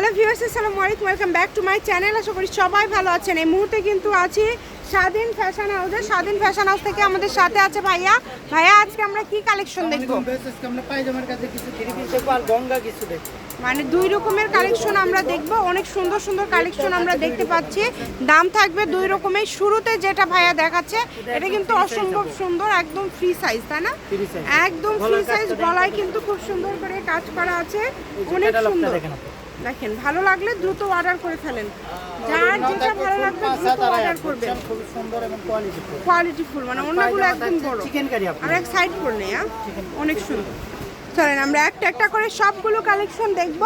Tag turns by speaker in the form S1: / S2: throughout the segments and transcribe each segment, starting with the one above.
S1: Hello viewers আসসালামু আলাইকুম welcome back to my channel আশা করি সবাই ভালো আছেন। এই মুহূর্তে কিন্তু আছি স্বাধীন ফ্যাশন হাউসে স্বাধীন ফ্যাশন হাউস থেকে আমাদের সাথে আছে ভাইয়া। ভাইয়া আজকে আমরা কি কালেকশন দেখব? মানে দুই রকমের কালেকশন আমরা দেখব। অনেক সুন্দর সুন্দর কালেকশন আমরা দেখতে পাচ্ছি। দাম থাকবে দুই রকমের। শুরুতে যেটা ভাইয়া দেখাচ্ছে এটা কিন্তু অসম্ভব সুন্দর একদম ফ্রি সাইজ তাই না? একদম ফ্রি সাইজ গলায় কিন্তু খুব সুন্দর করে কাজ করা আছে। অনেক সুন্দর।
S2: দেখেন
S1: ভালো লাগলে দ্রুত অর্ডার করে ফেলেন। যার যেটা ভালো লাগবে দ্রুত অর্ডার করবেন।
S2: খুব সুন্দর এবং কোয়ালিটি
S1: কোয়ালিটি ফুল মানে অন্যগুলো একদম বড়।
S2: চিকেন কারি আপনি
S1: আমরা এক সাইড করলে হ্যাঁ? অনেক সুন্দর। চলেন আমরা একটা একটা করে সবগুলো কালেকশন দেখব।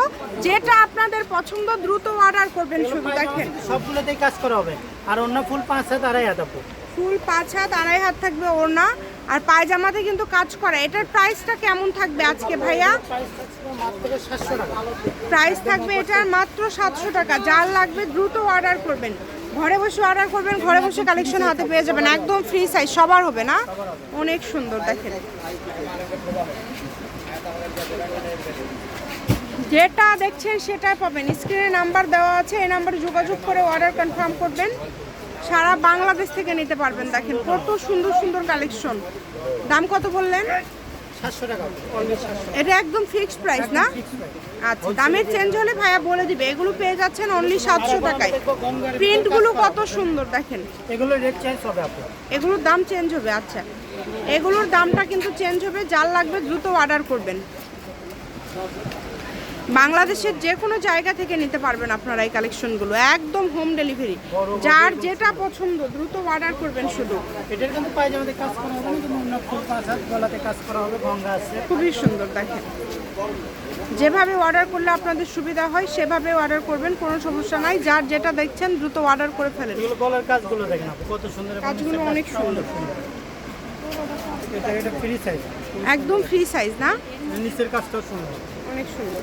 S1: যেটা আপনাদের পছন্দ দ্রুত অর্ডার করবেন শুধু দেখেন।
S2: সবগুলোতেই কাজ করা হবে। আর অন্য ফুল পাঁচ হাত আড়াই হাত
S1: ফুল পাঁচ হাত আড়াই হাত থাকবে ওড়না। আর পায়জামাতে কিন্তু কাজ করা। এটার প্রাইসটা কেমন থাকবে আজকে ভাইয়া?
S2: প্রাইস
S1: থাকবে এটার মাত্র সাতশো টাকা। যার লাগবে দ্রুত অর্ডার করবেন। ঘরে বসে অর্ডার করবেন, ঘরে বসে কালেকশন হাতে পেয়ে যাবেন। একদম ফ্রি সাইজ সবার হবে না? অনেক সুন্দর, দেখেন। যেটা দেখছেন সেটাই পাবেন। স্ক্রিনে নাম্বার দেওয়া আছে, এই নাম্বারে যোগাযোগ করে অর্ডার কনফার্ম করবেন। সারা বাংলাদেশ থেকে নিতে পারবেন দেখেন কত সুন্দর সুন্দর কালেকশন দাম কত বললেন? এটা একদম ফিক্সড প্রাইস না? আচ্ছা দামের চেঞ্জ হলে ভাইয়া বলে দিবে এগুলো পেয়ে যাচ্ছেন অনলি সাতশো টাকায়। প্রিন্টগুলো কত সুন্দর দেখেন।
S2: এগুলো রেট চেঞ্জ হবে
S1: এগুলোর দাম চেঞ্জ হবে আচ্ছা। এগুলোর দামটা কিন্তু চেঞ্জ হবে যার লাগবে দ্রুত অর্ডার করবেন। বাংলাদেশের যে কোনো জায়গা থেকে নিতে পারবেন আপনারা এই কালেকশনগুলো। একদম হোম ডেলিভারি যার যেটা পছন্দ দ্রুত অর্ডার করবেন শুধু।
S2: এটার কিন্তু পায়জামাতে কাজ করা হবে না ফুল পাঁচ হাত গলাতে কাজ করা হবে গঙ্গা আছে।
S1: খুবই সুন্দর দেখেন। যেভাবে অর্ডার করলে আপনাদের সুবিধা হয় সেভাবে অর্ডার করবেন কোনো সমস্যা নাই। যার যেটা দেখছেন দ্রুত অর্ডার করে ফেলেন।
S2: গলার কাজগুলো দেখেন কত সুন্দর
S1: কাজগুলো অনেক সুন্দর।
S2: এটা এটা ফ্রি সাইজ
S1: একদম ফ্রি সাইজ না?
S2: নিচের কাজটা সুন্দর।
S1: অনেক সুন্দর।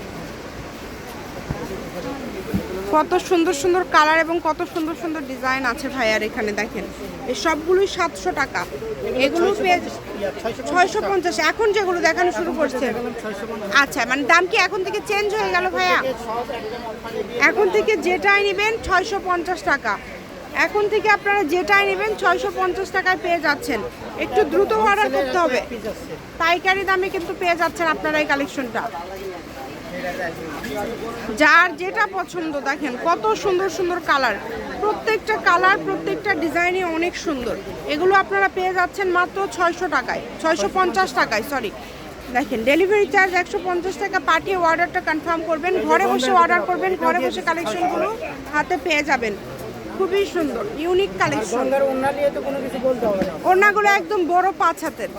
S1: কত সুন্দর সুন্দর কালার এবং কত সুন্দর সুন্দর ডিজাইন আছে ভাইয়ার এখানে দেখেন। এই সবগুলোই সাতশো টাকা। এগুলো ছয়শো পঞ্চাশ এখন যেগুলো দেখানো শুরু করছে। আচ্ছা মানে দাম কি এখন থেকে চেঞ্জ হয়ে গেল ভাইয়া? এখন থেকে যেটাই নেবেন ছয়শো পঞ্চাশ টাকা। এখন থেকে আপনারা যেটাই নেবেন ছয়শো পঞ্চাশ টাকায় পেয়ে যাচ্ছেন। একটু দ্রুত অর্ডার করতে হবে। পাইকারি দামে কিন্তু পেয়ে যাচ্ছেন আপনারা এই কালেকশনটা যার যেটা পছন্দ, দেখেন কত সুন্দর সুন্দর কালার। প্রত্যেকটা কালার, প্রত্যেকটা ডিজাইনই অনেক সুন্দর। এগুলো আপনারা পেয়ে যাচ্ছেন মাত্র ছয়শো টাকায়, ছয়শো পঞ্চাশ টাকায় সরি দেখেন ডেলিভারি চার্জ একশো পঞ্চাশ টাকা, পাঠিয়ে অর্ডারটা কনফার্ম করবেন। ঘরে বসে অর্ডার করবেন, ঘরে বসে কালেকশনগুলো হাতে পেয়ে যাবেন। খুবই সুন্দর ইউনিক কালেকশন ওড়নাগুলো একদম বড় পাঁচ হাতের।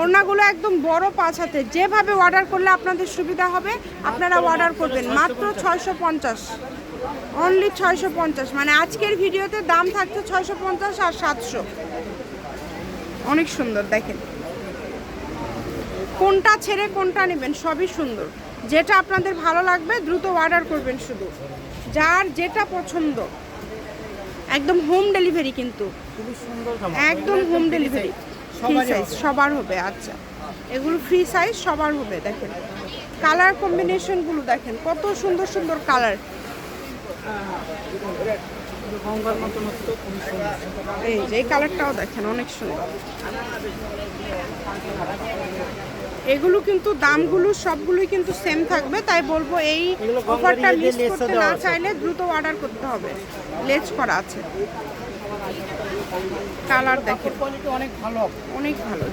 S1: ওড়নাগুলো একদম বড় পাঁচ হাতের। যেভাবে অর্ডার করলে আপনাদের সুবিধা হবে আপনারা অর্ডার করবেন। মাত্র ছয়শো পঞ্চাশ। অনলি ছয়শো পঞ্চাশ। মানে আজকের ভিডিওতে দাম থাকছে ছয়শো পঞ্চাশ আর সাতশো। অনেক সুন্দর দেখেন। কোনটা ছেড়ে কোনটা নেবেন সবই সুন্দর। যেটা আপনাদের ভালো লাগবে দ্রুত অর্ডার করবেন শুধু। যার যেটা পছন্দ। একদম হোম ডেলিভারি কিন্তু। একদম হোম ডেলিভারি ফ্রি সাইজ সবার হবে আচ্ছা। এগুলো ফ্রি সাইজ সবার হবে দেখেন। কালার কম্বিনেশনগুলো দেখেন কত সুন্দর সুন্দর কালার এই যে এই কালারটাও দেখেন অনেক সুন্দর। এগুলো কিন্তু দামগুলো সবগুলোই কিন্তু সেম থাকবে। তাই বলব এই অফারটা
S2: ইয়ে
S1: মিস করতে না চাইলে দ্রুত অর্ডার করতে হবে। লেজ করা আছে। কালার দেখেন।
S2: কোয়ালিটি অনেক ভালো।
S1: অনেক ভালো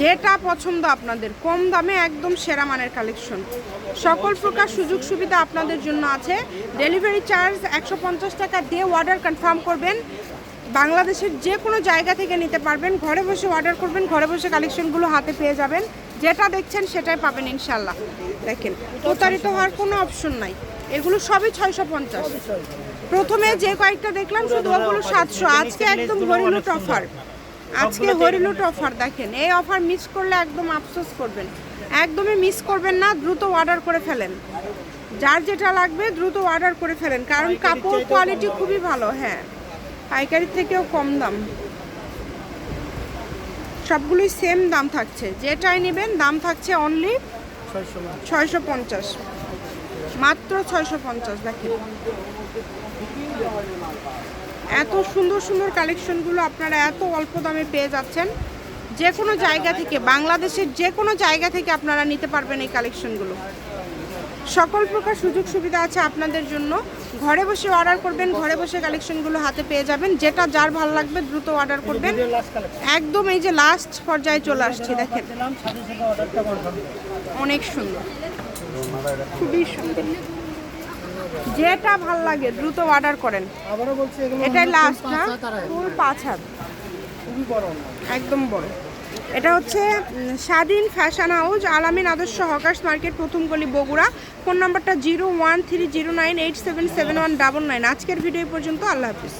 S1: যেটা পছন্দ আপনাদের কম দামে একদম সেরা মানের কালেকশন সকল প্রকার সুযোগ সুবিধা আপনাদের জন্য আছে। ডেলিভারি চার্জ একশো পঞ্চাশ টাকা দিয়ে অর্ডার কনফার্ম করবেন। বাংলাদেশের যে কোনো জায়গা থেকে নিতে পারবেন। ঘরে বসে অর্ডার করবেন, ঘরে বসে কালেকশনগুলো হাতে পেয়ে যাবেন। যেটা দেখছেন সেটাই পাবেন ইনশাল্লাহ দেখেন, প্রতারিত হওয়ার কোনো অপশন নাই। এগুলো সবই ছয়শো পঞ্চাশ। প্রথমে যে কয়েকটা দেখলাম, শুধু ওগুলো সাতশো। আজকে একদম হরিলুট অফার আজকে হরিলুট অফার দেখেন। এই অফার মিস করলে একদম আফসোস করবেন। একদমই মিস করবেন না, দ্রুত অর্ডার করে ফেলেন। যার যেটা লাগবে, দ্রুত অর্ডার করে ফেলেন। কারণ কাপড় কোয়ালিটি খুবই ভালো হ্যাঁ। পাইকারি থেকেও কম দাম। সবগুলোই সেম দাম থাকছে। যেটাই নেবেন, দাম থাকছে অনলি
S2: ছয়শো
S1: পঞ্চাশ। মাত্র ছয়শো পঞ্চাশ, দেখেন। এত সুন্দর সুন্দর কালেকশনগুলো আপনারা এত অল্প দামে পেয়ে যাচ্ছেন। যে কোনো জায়গা থেকে, বাংলাদেশের যে কোনো জায়গা থেকে আপনারা নিতে পারবেন এই কালেকশনগুলো সকল প্রকার সুযোগ সুবিধা আছে আপনাদের জন্য। ঘরে বসে অর্ডার করবেন ঘরে বসে কালেকশনগুলো হাতে পেয়ে যাবেন। যেটা যার ভালো লাগবে দ্রুত অর্ডার করবেন। একদম এই যে লাস্ট পর্যায়ে চলে আসছি দেখেন। অনেক সুন্দর। খুবই সুন্দর। যেটা ভালো লাগে দ্রুত অর্ডার করেন। এটাই লাস্ট না
S2: পাঁচ
S1: ফুল পাঁচ হাত।
S2: না
S1: একদম বড়। এটা হচ্ছে স্বাধীন ফ্যাশন হাউস, আলামিন আদর্শ হকার্স মার্কেট, প্রথম গলি বগুড়া। ফোন নাম্বারটা zero one three zero nine eight seven seven one double nine. আজকের ভিডিও পর্যন্ত, আল্লাহ হাফিজ।